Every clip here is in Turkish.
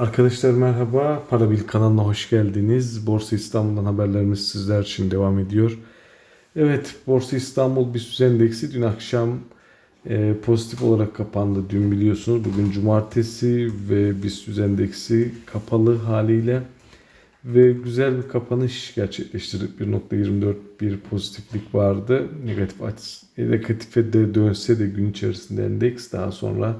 Arkadaşlar merhaba. Parabil kanalına hoş geldiniz. Borsa İstanbul'dan haberlerimiz sizler için devam ediyor. Evet, Borsa İstanbul BIST endeksi dün akşam e, pozitif olarak kapandı. Dün biliyorsunuz bugün cumartesi ve BIST endeksi kapalı haliyle ve güzel bir kapanış gerçekleştirdik. 1.24 bir pozitiflik vardı. Negatif aç, negatife de dönse de gün içerisinde endeks daha sonra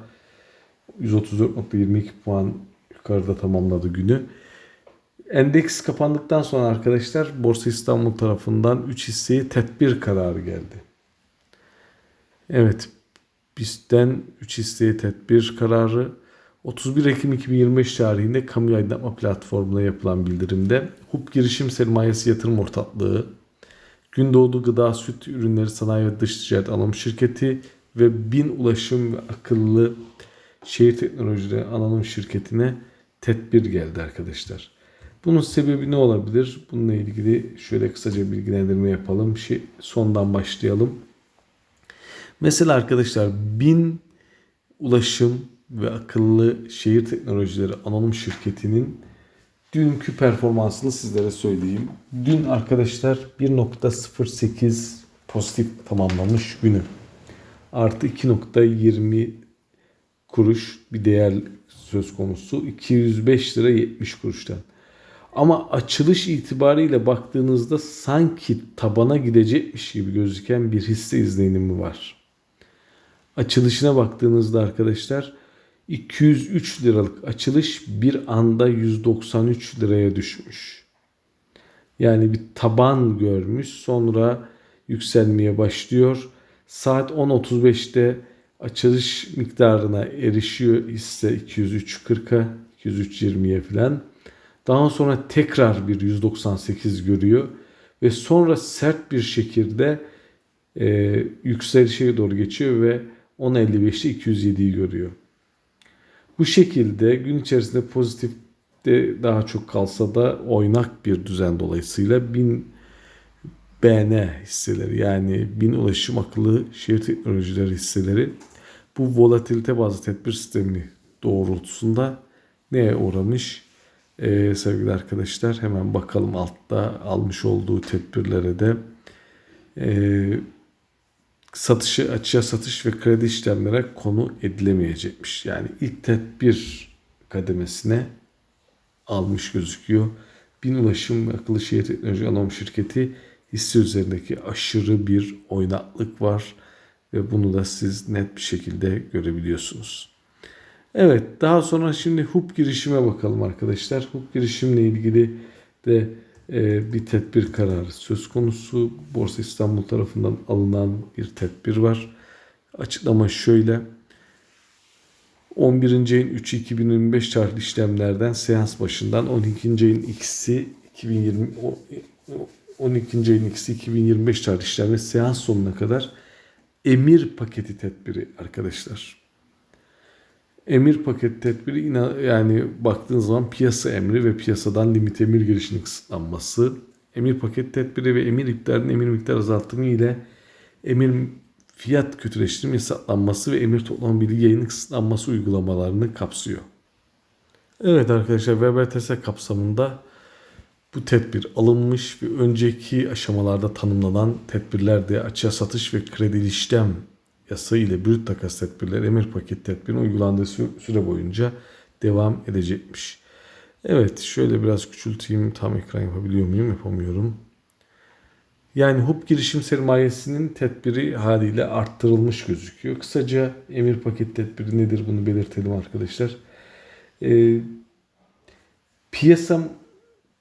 134.22 puan yukarıda tamamladı günü. Endeks kapandıktan sonra arkadaşlar Borsa İstanbul tarafından 3 hisseye tedbir kararı geldi. Evet bizden 3 hisseye tedbir kararı 31 Ekim 2025 tarihinde kamu aydınlatma platformuna yapılan bildirimde HUP Girişim Sermayesi Yatırım Ortaklığı, Gündoğdu Gıda Süt Ürünleri Sanayi ve Dış Ticaret Anonim Şirketi ve Bin Ulaşım ve Akıllı Şehir Teknolojileri Anonim Şirketi'ne tedbir geldi arkadaşlar. Bunun sebebi ne olabilir? Bununla ilgili şöyle kısaca bilgilendirme yapalım. Şey, sondan başlayalım. Mesela arkadaşlar bin ulaşım ve akıllı şehir teknolojileri anonim şirketinin dünkü performansını sizlere söyleyeyim. Dün arkadaşlar 1.08 pozitif tamamlamış günü. Artı 2.20 kuruş bir değer söz konusu. 205 lira 70 kuruştan. Ama açılış itibariyle baktığınızda sanki tabana gidecekmiş gibi gözüken bir hisse izlenimi var. Açılışına baktığınızda arkadaşlar 203 liralık açılış bir anda 193 liraya düşmüş. Yani bir taban görmüş sonra yükselmeye başlıyor. Saat 10.35'te açılış miktarına erişiyor hisse 203.40'a 203.20'ye falan. Daha sonra tekrar bir 198 görüyor ve sonra sert bir şekilde e, yükselişe doğru geçiyor ve 10.55'te 207'yi görüyor. Bu şekilde gün içerisinde pozitif de daha çok kalsa da oynak bir düzen dolayısıyla 1000 BN hisseleri yani bin ulaşım akıllı şehir teknolojileri hisseleri bu volatilite bazı tedbir sistemi doğrultusunda neye uğramış? Ee, sevgili arkadaşlar hemen bakalım altta almış olduğu tedbirlere de ee, satışı açığa satış ve kredi işlemlere konu edilemeyecekmiş. Yani ilk tedbir kademesine almış gözüküyor. Bin Ulaşım Akıllı Şehir Teknoloji Anonim Şirketi hisse üzerindeki aşırı bir oynaklık var ve bunu da siz net bir şekilde görebiliyorsunuz. Evet daha sonra şimdi HUP girişime bakalım arkadaşlar. HUP girişimle ilgili de e, bir tedbir kararı söz konusu. Borsa İstanbul tarafından alınan bir tedbir var. Açıklama şöyle. 11. ayın 3 2025 tarihli işlemlerden seans başından 12. ayın ikisi 2020 12. ayın ikisi 2025 tarihli işlemler seans sonuna kadar emir paketi tedbiri arkadaşlar. Emir paket tedbiri yani baktığınız zaman piyasa emri ve piyasadan limit emir girişinin kısıtlanması, emir paket tedbiri ve emir iptalinin emir miktar azaltımı ile emir fiyat kötüleştirme yasaklanması ve emir toplam bilgi yayının kısıtlanması uygulamalarını kapsıyor. Evet arkadaşlar VBTS kapsamında bu tedbir alınmış ve önceki aşamalarda tanımlanan tedbirler de açığa satış ve kredi işlem yasa ile brüt takas tedbirleri emir paket tedbirinin uygulandığı süre boyunca devam edecekmiş. Evet şöyle biraz küçülteyim tam ekran yapabiliyor muyum yapamıyorum. Yani HUP girişim sermayesinin tedbiri haliyle arttırılmış gözüküyor. Kısaca emir paket tedbiri nedir bunu belirtelim arkadaşlar. Ee, piyasa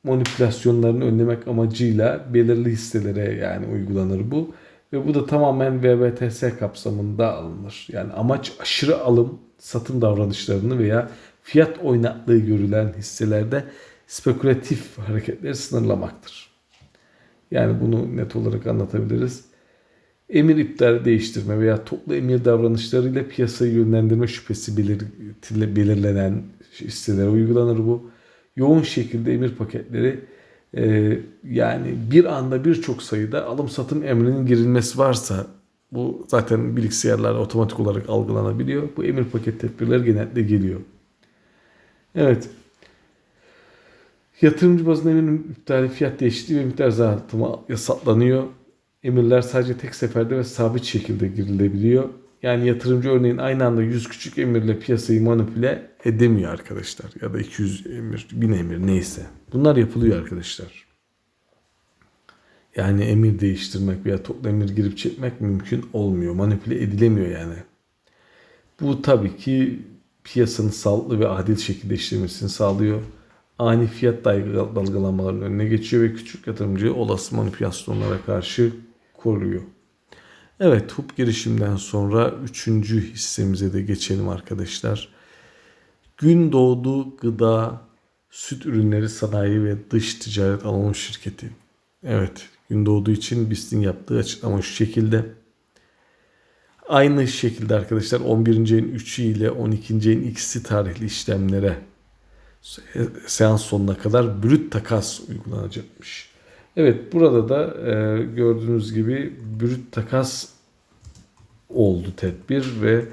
manipülasyonlarını önlemek amacıyla belirli hisselere yani uygulanır bu. Ve bu da tamamen VBTS kapsamında alınır. Yani amaç aşırı alım, satım davranışlarını veya fiyat oynaklığı görülen hisselerde spekülatif hareketleri sınırlamaktır. Yani bunu net olarak anlatabiliriz. Emir iptali değiştirme veya toplu emir davranışlarıyla piyasayı yönlendirme şüphesi belir belirlenen hisselere uygulanır bu. Yoğun şekilde emir paketleri e, yani bir anda birçok sayıda alım satım emrinin girilmesi varsa bu zaten bilgisayarlarda otomatik olarak algılanabiliyor. Bu emir paket tedbirler genellikle geliyor. Evet Yatırımcı bazında emirin iptali fiyat değişikliği ve miktar azaltımı yasaklanıyor. Emirler sadece tek seferde ve sabit şekilde girilebiliyor. Yani yatırımcı örneğin aynı anda 100 küçük emirle piyasayı manipüle edemiyor arkadaşlar. Ya da 200 emir, 1000 emir neyse. Bunlar yapılıyor arkadaşlar. Yani emir değiştirmek veya toplu emir girip çekmek mümkün olmuyor. Manipüle edilemiyor yani. Bu tabii ki piyasanın sağlıklı ve adil şekilde işlemesini sağlıyor. Ani fiyat dalga- dalgalanmalarının önüne geçiyor ve küçük yatırımcıyı olası manipülasyonlara karşı koruyor. Evet HUP girişimden sonra üçüncü hissemize de geçelim arkadaşlar. Gündoğdu Gıda Süt Ürünleri Sanayi ve Dış Ticaret Anonim Şirketi. Evet Gündoğdu için BIST'in yaptığı açıklama şu şekilde. Aynı şekilde arkadaşlar 11. ayın 3'ü ile 12. ayın ikisi tarihli işlemlere se- seans sonuna kadar brüt takas uygulanacakmış. Evet burada da e, gördüğünüz gibi brüt takas oldu tedbir ve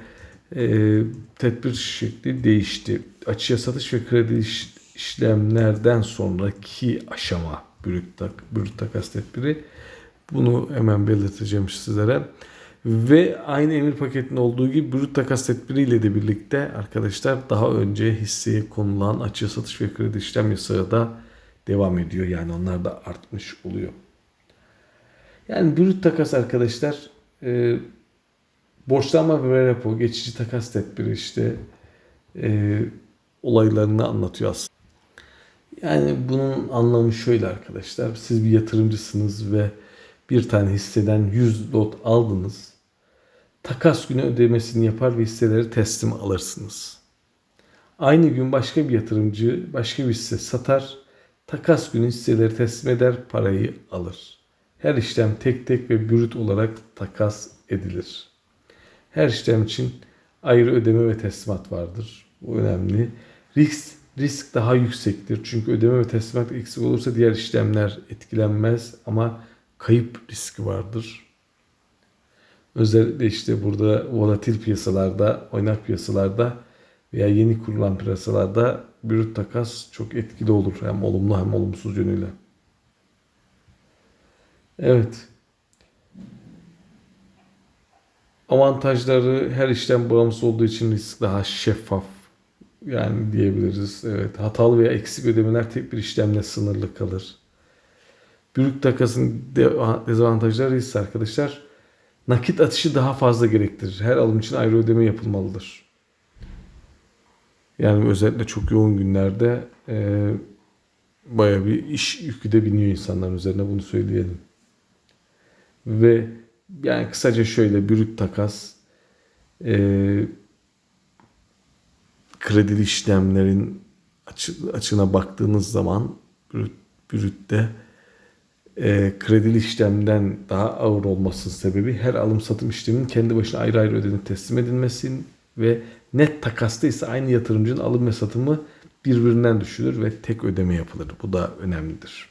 e, tedbir şekli değişti. Açıya satış ve kredi iş- işlemlerden sonraki aşama brüt, tak, brüt takas tedbiri. Bunu hemen belirteceğim sizlere. Ve aynı emir paketinde olduğu gibi brüt takas tedbiriyle de birlikte arkadaşlar daha önce hisseye konulan açığa satış ve kredi işlem yasağı da devam ediyor. Yani onlar da artmış oluyor. Yani brüt takas arkadaşlar e, borçlanma ve repo, geçici takas tedbiri işte e, olaylarını anlatıyor aslında. Yani bunun anlamı şöyle arkadaşlar. Siz bir yatırımcısınız ve bir tane hisseden 100 lot aldınız. Takas günü ödemesini yapar ve hisseleri teslim alırsınız. Aynı gün başka bir yatırımcı başka bir hisse satar. Takas günü hisseleri teslim eder, parayı alır. Her işlem tek tek ve brüt olarak takas edilir. Her işlem için ayrı ödeme ve teslimat vardır. Bu önemli. Risk risk daha yüksektir. Çünkü ödeme ve teslimat eksik olursa diğer işlemler etkilenmez ama kayıp riski vardır. Özellikle işte burada volatil piyasalarda, oynak piyasalarda veya yeni kurulan piyasalarda brüt takas çok etkili olur. Hem olumlu hem olumsuz yönüyle. Evet. Avantajları her işlem bağımsız olduğu için risk daha şeffaf. Yani diyebiliriz. Evet. Hatalı veya eksik ödemeler tek bir işlemle sınırlı kalır. Brüt takasın de- dezavantajları ise arkadaşlar nakit atışı daha fazla gerektirir. Her alım için ayrı ödeme yapılmalıdır. Yani özellikle çok yoğun günlerde e, bayağı bir iş yükü de biniyor insanların üzerine bunu söyleyelim. Ve yani kısaca şöyle brüt takas e, kredili işlemlerin açı, açına baktığınız zaman brüt, brütte e, kredili işlemden daha ağır olmasının sebebi her alım satım işleminin kendi başına ayrı ayrı ödenip teslim edilmesinin ve net takasta ise aynı yatırımcının alım ve satımı birbirinden düşülür ve tek ödeme yapılır. Bu da önemlidir.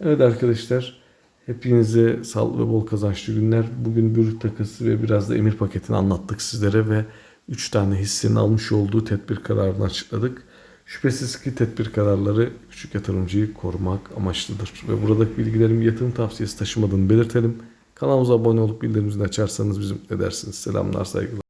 Evet arkadaşlar hepinize sağlıklı ve bol kazançlı günler. Bugün brüt takası ve biraz da emir paketini anlattık sizlere ve 3 tane hissenin almış olduğu tedbir kararını açıkladık. Şüphesiz ki tedbir kararları küçük yatırımcıyı korumak amaçlıdır. Ve buradaki bilgilerin yatırım tavsiyesi taşımadığını belirtelim. Kanalımıza abone olup bildirimleri açarsanız bizi mutlu edersiniz. Selamlar, saygılar.